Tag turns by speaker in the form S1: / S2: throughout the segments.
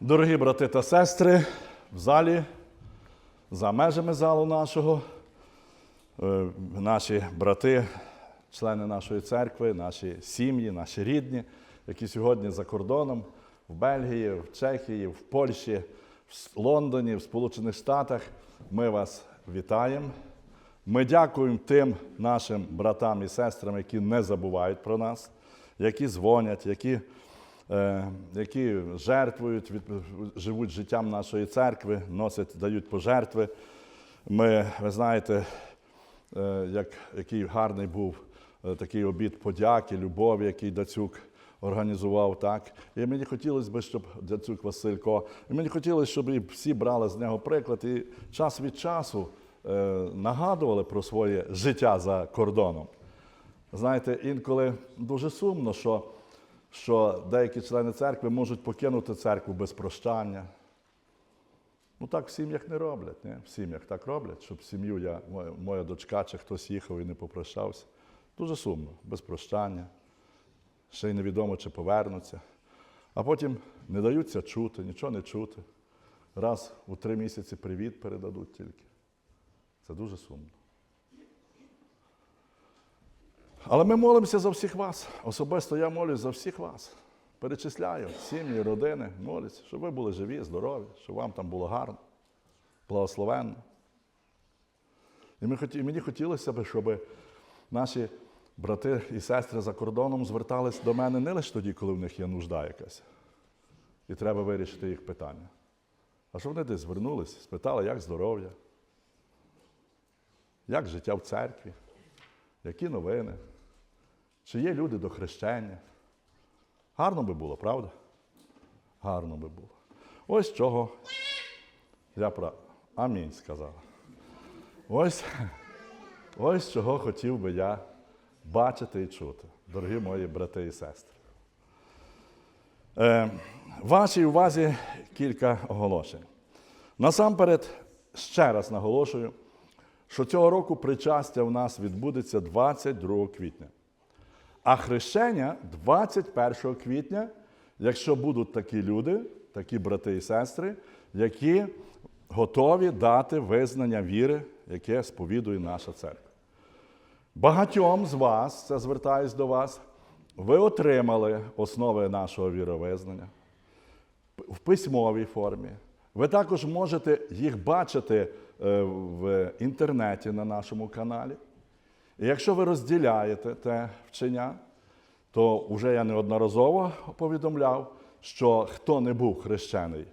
S1: Дорогі брати та сестри, в залі, за межами залу нашого, е, наші брати, члени нашої церкви, наші сім'ї, наші рідні, які сьогодні за кордоном в Бельгії, в Чехії, в Польщі, в Лондоні, в Сполучених Штатах, ми вас вітаємо. Ми дякуємо тим нашим братам і сестрам, які не забувають про нас, які дзвонять, які, які жертвують, живуть життям нашої церкви, носять, дають пожертви. Ми, ви знаєте, е, як, який гарний був е, такий обід подяки, любові, який Дацюк організував. Так? І мені хотілося б, щоб Дацюк Василько, і мені хотілося, щоб і всі брали з нього приклад і час від часу е, нагадували про своє життя за кордоном. Знаєте, інколи дуже сумно, що, що деякі члени церкви можуть покинути церкву без прощання. Ну так в сім'ях не роблять. Не? В сім'ях так роблять, щоб сім'ю я, моя, моя дочка чи хтось їхав і не попрощався. Дуже сумно, без прощання. Ще й невідомо, чи повернуться. А потім не даються чути, нічого не чути. Раз у три місяці привіт передадуть тільки. Це дуже сумно. Але ми молимося за всіх вас. Особисто я молюсь за всіх вас. Перечисляю сім'ї, родини, молюсь, щоб ви були живі, здорові, щоб вам там було гарно, благословенно. І ми мені хотілося б, щоб наші брати і сестри за кордоном звертались до мене не лише тоді, коли в них є нужда якась, і треба вирішити їх питання. А щоб вони десь звернулись, спитали, як здоров'я, як життя в церкві, які новини, чи є люди до хрещення. Гарно би було, правда? Гарно би було. Ось чого я про Амінь сказав. Ось, ось чого хотів би я бачити і чути, дорогі мої брати і сестри. Е, вашій увазі кілька оголошень. Насамперед, ще раз наголошую, що цього року причастя у нас відбудеться 22 квітня. А хрещення 21 квітня, якщо будуть такі люди, такі брати і сестри, які готові дати визнання віри, яке сповідує наша церква. Багатьом з вас, це звертаюсь до вас, ви отримали основи нашого віровизнання в письмовій формі. Ви також можете їх бачити е, в інтернеті на нашому каналі. І якщо ви розділяєте те вчення, то вже я неодноразово повідомляв, що хто не був хрещений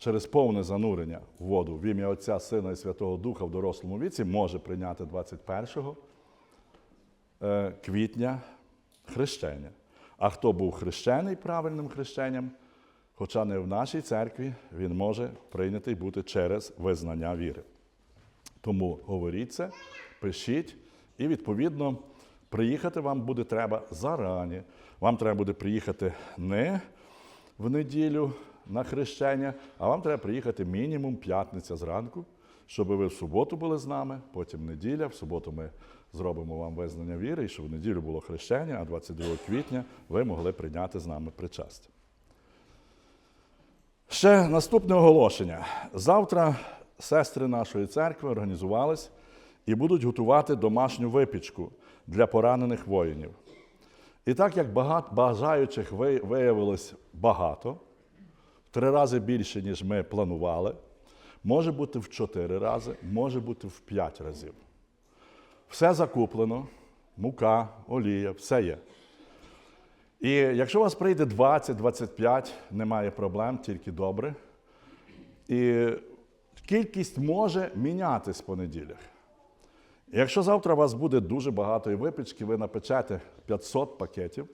S1: через повне занурення в воду в ім'я Отця, Сина і Святого Духа в дорослому віці, може прийняти 21 е, квітня хрещення. А хто був хрещений правильним хрещенням, хоча не в нашій церкві, він може прийнятий бути через визнання віри. Тому говоріть це, пишіть, і відповідно приїхати вам буде треба зарані. Вам треба буде приїхати не в неділю на хрещення, а вам треба приїхати мінімум п'ятниця зранку, щоб ви в суботу були з нами, потім неділя. В суботу ми зробимо вам визнання віри, і щоб в неділю було хрещення, а 22 квітня ви могли прийняти з нами причастя. Ще наступне оголошення. Завтра сестри нашої церкви організувались і будуть готувати домашню випічку для поранених воїнів. І так як бажаючих ви- виявилось багато, в три рази більше, ніж ми планували, може бути в чотири рази, може бути в п'ять разів. Все закуплено, мука, олія, все є. І якщо у вас прийде 20-25, немає проблем, тільки добре. І кількість може мінятись по неділях. Якщо завтра у вас буде дуже багато і випічки, ви напечете 500 пакетів,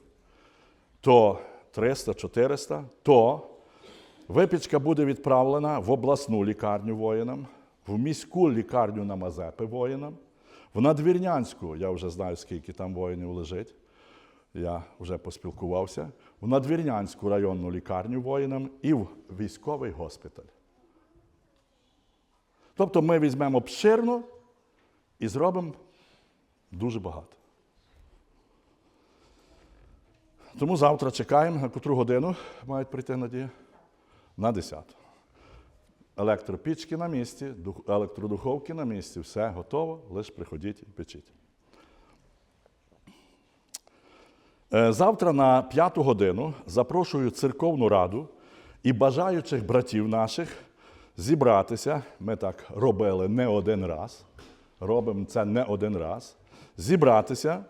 S1: то 300-400, то випічка буде відправлена в обласну лікарню воїнам, в міську лікарню на Мазепи воїнам, в надвірнянську, я вже знаю, скільки там воїнів лежить. Я вже поспілкувався в Надвірнянську районну лікарню воїнам і в військовий госпіталь. Тобто ми візьмемо обширно і зробимо дуже багато. Тому завтра чекаємо, на котру годину мають прийти Надія? На 10. Електропічки на місці, електродуховки на місці, все готово, лише приходіть і печіть. Е, Завтра на п'яту годину запрошую церковну раду і бажаючих братів наших зібратися. Ми так робили не один раз. Робимо це не один раз. Зібратися,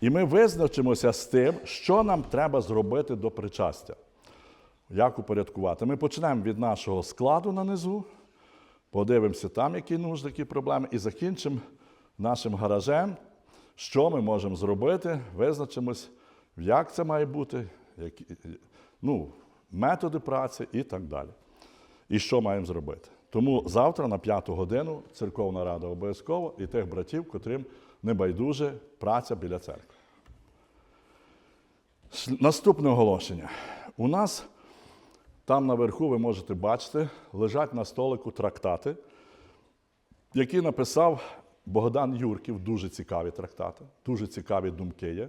S1: і ми визначимося з тим, що нам треба зробити до причастя. Як упорядкувати? Ми почнемо від нашого складу на низу, подивимося там, які нужди, проблеми, і закінчимо нашим гаражем, що ми можемо зробити, визначимось, як це має бути, які, ну, методи праці і так далі. І що маємо зробити. Тому завтра на п'яту годину церковна рада обов'язково і тих братів, котрим не байдуже праця біля церкви. Наступне оголошення. У нас там наверху ви можете бачити, лежать на столику трактати, які написав Богдан Юрків. Дуже цікаві трактати, дуже цікаві думки є.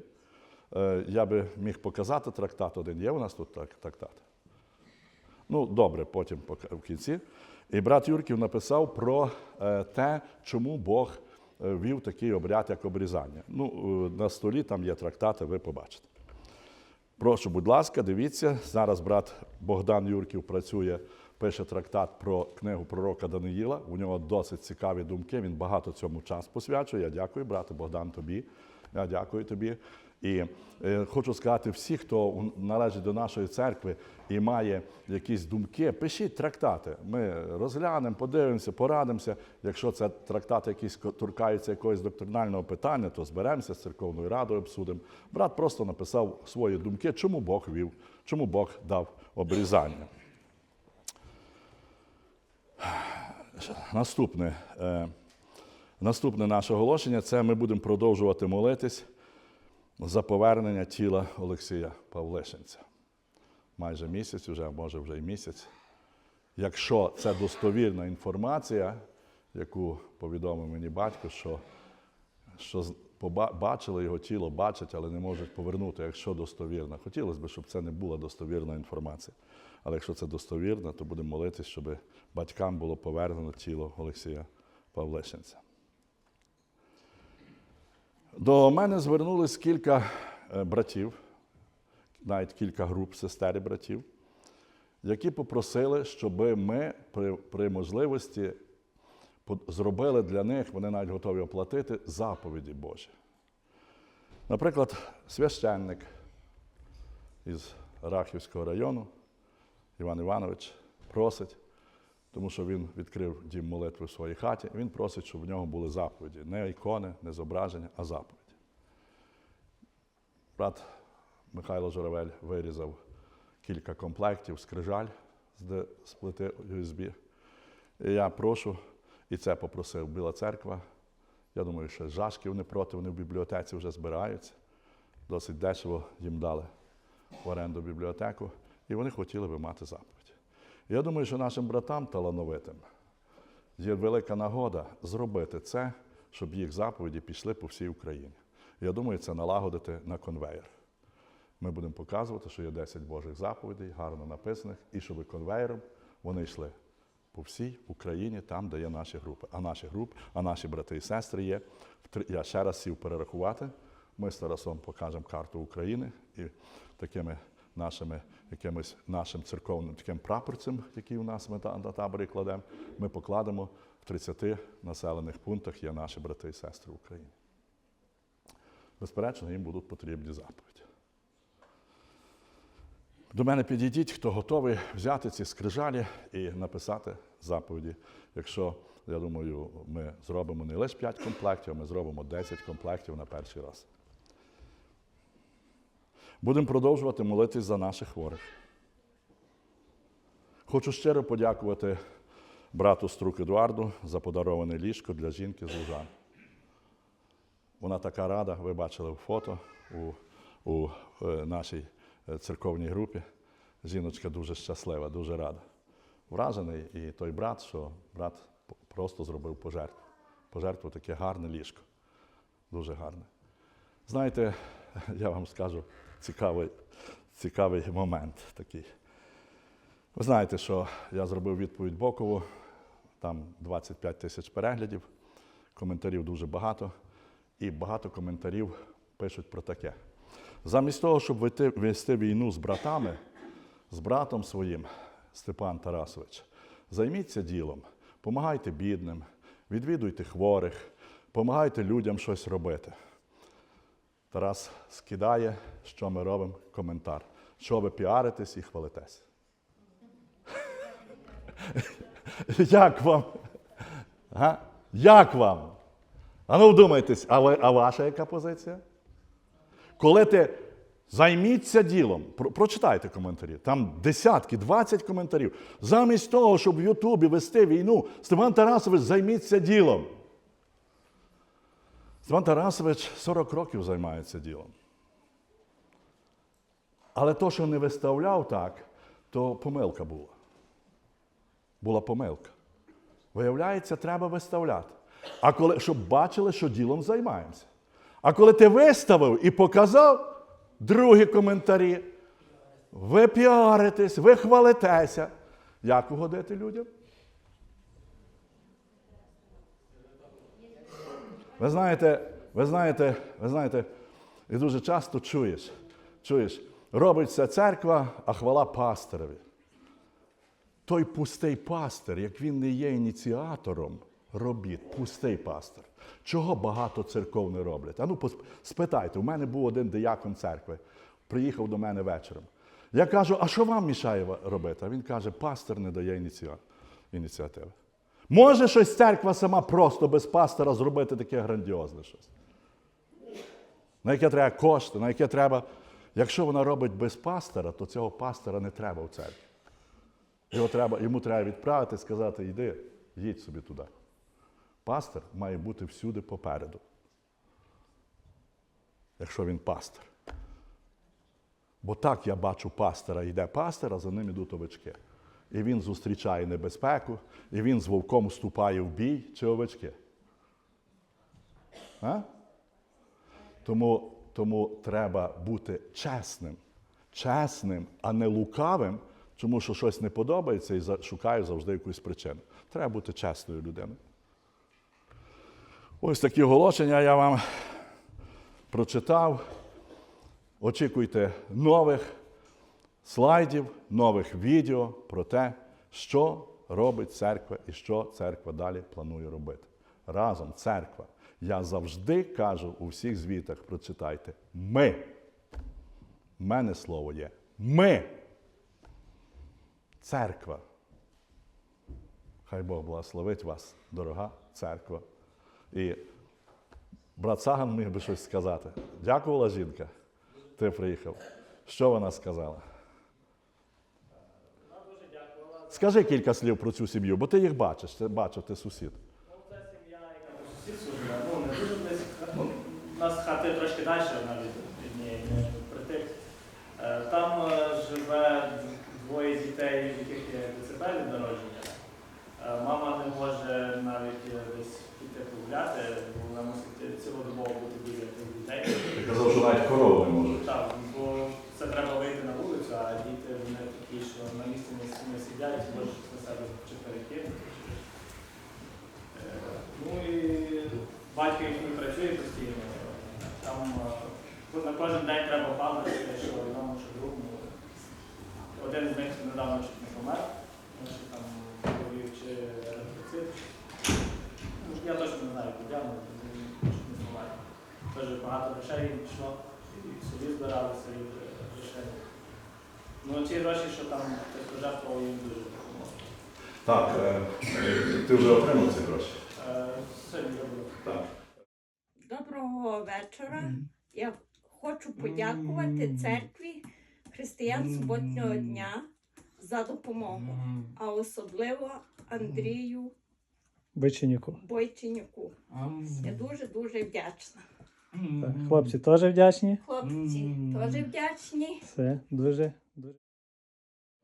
S1: Е, Я би міг показати трактат один. Є у нас тут трактат? Ну, добре, потім в кінці. І брат Юрків написав про е, те, чому Бог е, вів такий обряд, як обрізання. Ну, е, на столі там є трактати, ви побачите. Прошу, будь ласка, дивіться. Зараз брат Богдан Юрків працює, пише трактат про книгу пророка Даниїла. У нього досить цікаві думки. Він багато цьому час посвячує. Я дякую, брате Богдан, тобі. Я дякую тобі. І е, хочу сказати, всі, хто належить до нашої церкви і має якісь думки, пишіть трактати. Ми розглянемо, подивимося, порадимося. Якщо це трактати, якісь торкаються якогось доктринального питання, то зберемося з церковною радою, обсудимо. Брат просто написав свої думки, чому Бог вів, чому Бог дав обрізання. Наступне, е, наступне наше оголошення це ми будемо продовжувати молитись за повернення тіла Олексія Павлишинця. Майже місяць, вже, може вже й місяць. Якщо це достовірна інформація, яку повідомив мені батько, що, що бачили його тіло, бачать, але не можуть повернути, якщо достовірна. Хотілося б, щоб це не була достовірна інформація. Але якщо це достовірна, то будемо молитись, щоб батькам було повернено тіло Олексія Павлишинця. До мене звернулись кілька е, братів, навіть кілька груп сестер і братів, які попросили, щоб ми при, при можливості зробили для них, вони навіть готові оплатити заповіді Божі. Наприклад, священник із Рахівського району Іван Іванович просить, тому що він відкрив дім молитви в своїй хаті, він просить, щоб в нього були заповіді. Не ікони, не зображення, а заповіді. Брат Михайло Журавель вирізав кілька комплектів скрижаль з плити USB. І я прошу, і це попросив Біла церква. Я думаю, що жашків не проти, вони в бібліотеці вже збираються. Досить дешево їм дали в оренду бібліотеку, і вони хотіли би мати заповідь. Я думаю, що нашим братам талановитим є велика нагода зробити це, щоб їх заповіді пішли по всій Україні. Я думаю, це налагодити на конвейер. Ми будемо показувати, що є 10 Божих заповідей, гарно написаних, і щоб конвейером вони йшли по всій Україні, там, де є наші групи. А наші групи, а наші брати і сестри є. Я ще раз сів перерахувати. Ми з Тарасом покажемо карту України і такими нашими якимось нашим церковним таким прапорцем, який у нас ми на таборі кладемо, ми покладемо в 30 населених пунктах є наші брати і сестри в Україні. Безперечно, їм будуть потрібні заповіді. До мене підійдіть, хто готовий взяти ці скрижалі і написати заповіді. Якщо, я думаю, ми зробимо не лише 5 комплектів, а ми зробимо 10 комплектів на перший раз. Будемо продовжувати молитись за наших хворих. Хочу щиро подякувати брату Струк Едуарду за подароване ліжко для жінки з Лужан. Вона така рада, ви бачили фото у, у е, нашій е, церковній групі. Жіночка дуже щаслива, дуже рада. Вражений і той брат, що брат просто зробив пожертву. Пожертву таке гарне ліжко. Дуже гарне. Знаєте, я вам скажу, цікавий, цікавий момент такий. Ви знаєте, що я зробив відповідь Бокову, там 25 тисяч переглядів, коментарів дуже багато, і багато коментарів пишуть про таке. Замість того, щоб вести, війну з братами, з братом своїм, Степан Тарасович, займіться ділом, помагайте бідним, відвідуйте хворих, помагайте людям щось робити. Тарас скидає, що ми робимо, коментар. Що ви піаритесь і хвалитесь. Як вам? Як вам? А ну вдумайтесь, а, а ваша яка позиція? Коли ти займіться ділом, про- прочитайте коментарі, там десятки, 20 коментарів. Замість того, щоб в Ютубі вести війну, Степан Тарасович займіться ділом. Степан Тарасович 40 років займається ділом. Але то, що не виставляв так, то помилка була. Була помилка. Виявляється, треба виставляти. А коли, щоб бачили, що ділом займаємося. А коли ти виставив і показав другі коментарі, ви піаритесь, ви хвалитеся. Як угодити людям? Ви знаєте, ви знаєте, ви знаєте, і дуже часто чуєш, чуєш, робиться церква, а хвала пастирові. Той пустий пастир, як він не є ініціатором робіт, пустий пастир. Чого багато церков не роблять? А ну спитайте, у мене був один диякон церкви, приїхав до мене вечором. Я кажу, а що вам мішає робити? А він каже, пастир не дає ініціативи. Може щось церква сама просто без пастора зробити таке грандіозне щось? На яке треба кошти, на яке треба. Якщо вона робить без пастора, то цього пастора не треба в церкві. Його треба, йому треба відправити, сказати, йди, їдь собі туди. Пастор має бути всюди попереду. Якщо він пастор. Бо так я бачу пастора, йде пастор, а за ним ідуть овечки. І він зустрічає небезпеку, і він з вовком вступає в бій чи овечки. А? Тому, тому треба бути чесним. Чесним, а не лукавим, тому що щось не подобається і шукаю завжди якусь причину. Треба бути чесною людиною. Ось такі оголошення я вам прочитав. Очікуйте нових слайдів, нових відео про те, що робить церква і що церква далі планує робити. Разом церква. Я завжди кажу у всіх звітах, прочитайте, ми. У мене слово є. Ми. Церква. Хай Бог благословить вас, дорога церква. І брат Саган міг би щось сказати. Дякувала жінка. Ти приїхав. Що вона сказала? Скажи кілька слів про цю сім'ю, бо ти їх бачиш, ти бачив, ти сусід.
S2: Ну, це сім'я, яка по сусідству живе, ну не дуже близько. Ну, у нас хати трошки далі навіть від неї, не притик. Е, Там е, живе двоє дітей, у яких є ДЦП від народження. Е, Мама не може навіть десь піти погуляти, бо вона мусить цілодобово бути біля тих дітей.
S1: Ти казав, що навіть корови не можуть.
S2: Так, бо це треба вийти на вулицю, а діти вони такі, що на місці не, не сидять, можуть на себе чи Ну і батько їхній працює постійно. Там е, на кожен день треба пам'ятати, що одному, що другому. Один з них недавно чуть не помер, тому що там провівчи рефлексит. Ну, Я точно не знаю, куди, але не помер. Дуже багато їм пішло, і собі збиралися від е, грошей. Ну ці гроші, що там хтось пожертвував, їм дуже допомогло.
S1: Так, е, ти вже отримав ці гроші.
S2: Е, Сьогодні робив.
S1: Так.
S3: Доброго вечора. Я хочу подякувати церкві християн суботнього дня за допомогу, а особливо Андрію
S4: Биченіку.
S3: Бойченюку. Я дуже дуже вдячна.
S4: Так, хлопці теж вдячні.
S3: Хлопці теж вдячні.
S4: Все, дуже, дуже.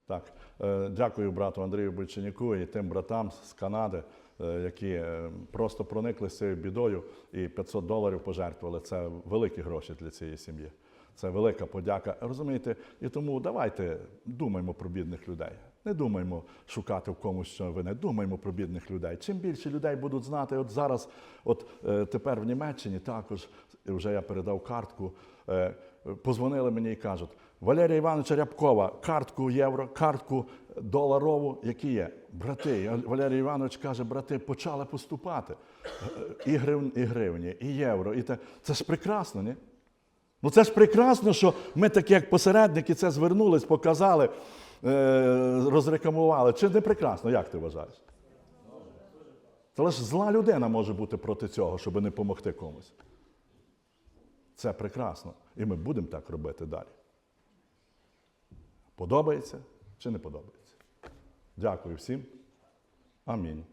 S1: Так, е, дякую брату Андрію Бойчиняку і тим братам з Канади, е, які е, просто проникли з цією бідою і 500 доларів пожертвували. Це великі гроші для цієї сім'ї. Це велика подяка. Розумієте? І тому давайте думаємо про бідних людей. Не думаємо шукати в комусь що вини, думаємо про бідних людей. Чим більше людей будуть знати, от зараз, от тепер в Німеччині також вже я передав картку. Позвонили мені і кажуть: Валерія Івановича Рябкова, картку євро, картку доларову, які є. Брати, Валерій Іванович каже, брати, почали поступати. Е, І, грив, і гривні, і євро. І те. Це ж прекрасно, ні? Ну це ж прекрасно, що ми такі, як посередники, це звернулись, показали, е, розрекламували. Чи не прекрасно, як ти вважаєш? Це лише зла людина може бути проти цього, щоб не допомогти комусь. Це прекрасно. І ми будемо так робити далі. Подобається чи не подобається? Дякую всім. Амінь.